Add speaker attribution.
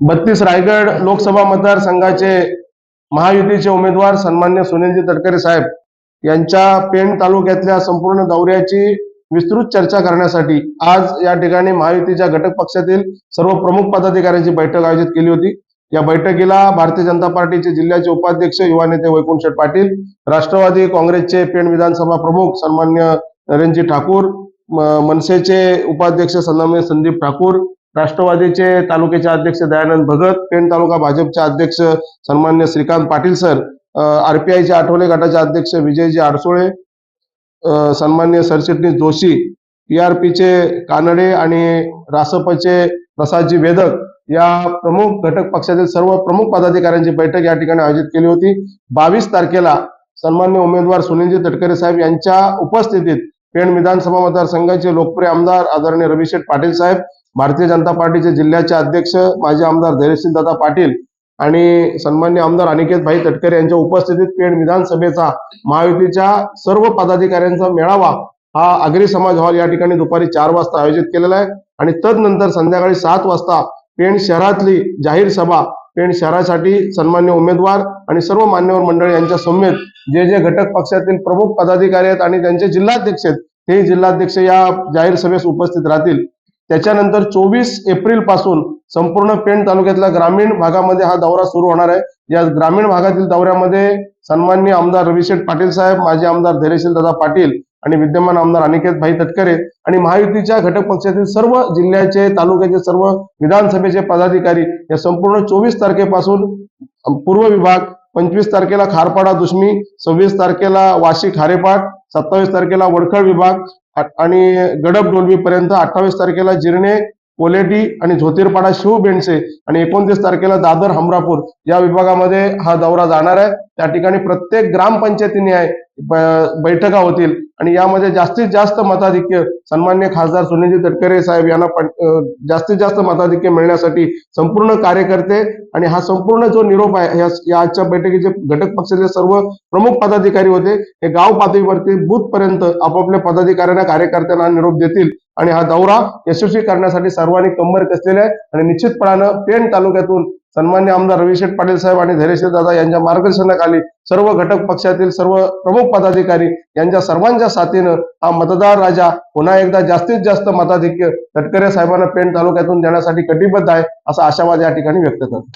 Speaker 1: बत्तीस रायगड लोकसभा मतदारसंघाचे महायुतीचे उमेदवार सन्मान्य सुनीलजी तटकरे साहेब यांच्या पेण तालुक्यातल्या संपूर्ण दौऱ्याची विस्तृत चर्चा करण्यासाठी आज या ठिकाणी महायुतीच्या घटक पक्षातील सर्व प्रमुख पदाधिकाऱ्यांची बैठक आयोजित केली होती. या बैठकीला भारतीय जनता पार्टीचे जिल्ह्याचे उपाध्यक्ष युवा नेते वैकुंठ शेठ पाटील राष्ट्रवादी काँग्रेसचे पेण विधानसभा प्रमुख सन्मान्य नरेंद्रजी ठाकूर मनसेचे उपाध्यक्ष सन्मान्य संदीप ठाकूर राष्ट्रवादीचे तालुक्याचे अध्यक्ष दयानंद भगत पेण तालुका भाजपचे अध्यक्ष सन्मान्य श्रीकांत पाटील सर आरपीआयचे आठवले गटाचे अध्यक्ष विजयजी आडसोळे सन्मान्य सरचिटणीस जोशी टीआरपीचे कानडे आणि रासपचे प्रसादजी वेदक या प्रमुख घटक पक्षातील सर्व प्रमुख पदाधिकाऱ्यांची बैठक या ठिकाणी आयोजित केली होती. बावीस तारखेला सन्मान्य उमेदवार सुनीलजी तटकरे साहेब यांच्या उपस्थितीत पेण विधानसभा मतदारसंघाचे लोकप्रिय आमदार आदरणीय रविशेठ पाटील साहेब भारतीय जनता पार्टीचे जिल्ह्याचे अध्यक्ष माजी आमदार धैर्यशील दादा पाटील आणि सन्मान्य आमदार अनिकेत भाई तटकरे यांच्या उपस्थितीत पेण विधानसभेचा महायुतीच्या सर्व पदाधिकाऱ्यांचा मेळावा हा आगरी समाज हॉल या ठिकाणी दुपारी चार वाजता आयोजित केलेला आहे. आणि तदनंतर संध्याकाळी सात वाजता पेण शहरातली जाहीर सभा पेण शहरासाठी सन्मान्य उमेदवार आणि सर्व मान्यवर मंडळी यांच्या समेत जे जे घटक पक्षातील प्रमुख पदाधिकारी आहेत आणि त्यांचे जिल्हाध्यक्ष आहेत ते जिल्हाध्यक्ष या जाहीर सभेस उपस्थित राहतील. त्याच्यानंतर चोवीस एप्रिलपासून संपूर्ण पेण तालुक्यातल्या ग्रामीण भागामध्ये हा दौरा सुरू होणार आहे. या ग्रामीण भागातील दौऱ्यामध्ये सन्माननीय आमदार रविशेठ पाटील साहेब माजी आमदार धैर्यशील दादा पाटील आणि विद्यमान आमदार अनिकेत भाई तटकरे आणि महायुतीच्या घटक पक्षातील सर्व जिल्ह्याचे तालुक्याचे सर्व विधानसभेचे पदाधिकारी या संपूर्ण चोवीस तारखेपासून पूर्व विभाग पंचवीस तारखेला खारपाडा दुश्मी सव्वीस तारखेला वाशी खारेपाट सत्तावीस तारखेला वडखळ विभाग आणि गडप डोलवी पर्यंत अठ्ठावीस तारखेला जिरणे कोलेटी आणि झोतीरपाडा शिव बेंडसे आणि एकोणतीस तारखेला दादर हमरापूर या विभागामध्ये हा दौरा जाणार आहे. त्या ठिकाणी प्रत्येक ग्रामपंचायतीने ब- बैठका होतील. आणि यामध्ये जास्तीत जास्त मताधिक्य सन्मान्य खासदार सुनीलजी तटकरे साहेब यांना पण- जास्तीत जास्त मताधिक्य मिळण्यासाठी संपूर्ण कार्यकर्ते आणि हा संपूर्ण जो निरोप आहे या आजच्या बैठकीचे घटक पक्षाचे सर्व प्रमुख पदाधिकारी होते. हे गाव पातळीवरती बूथ पर्यंत आपापल्या पदाधिकाऱ्यांना कार्यकर्त्यांना निरोप देतील. आणि हा दौरा यशस्वी करण्यासाठी सर्वांनी कंबर कसलेला आहे. आणि निश्चितपणानं पेण तालुक्यातून सन्मान्य आमदार रविशेठ पाटील साहेब आणि धैर्यशील दादा यांच्या मार्गदर्शनाखाली सर्व घटक पक्षातील सर्व प्रमुख पदाधिकारी यांच्या सर्वांच्या साथीनं हा मतदार राजा पुन्हा एकदा जास्तीत जास्त मताधिक्य तटकरे साहेबांना पेण तालुक्यातून देण्यासाठी कटिबद्ध आहे असा आशावाद या ठिकाणी व्यक्त करतो.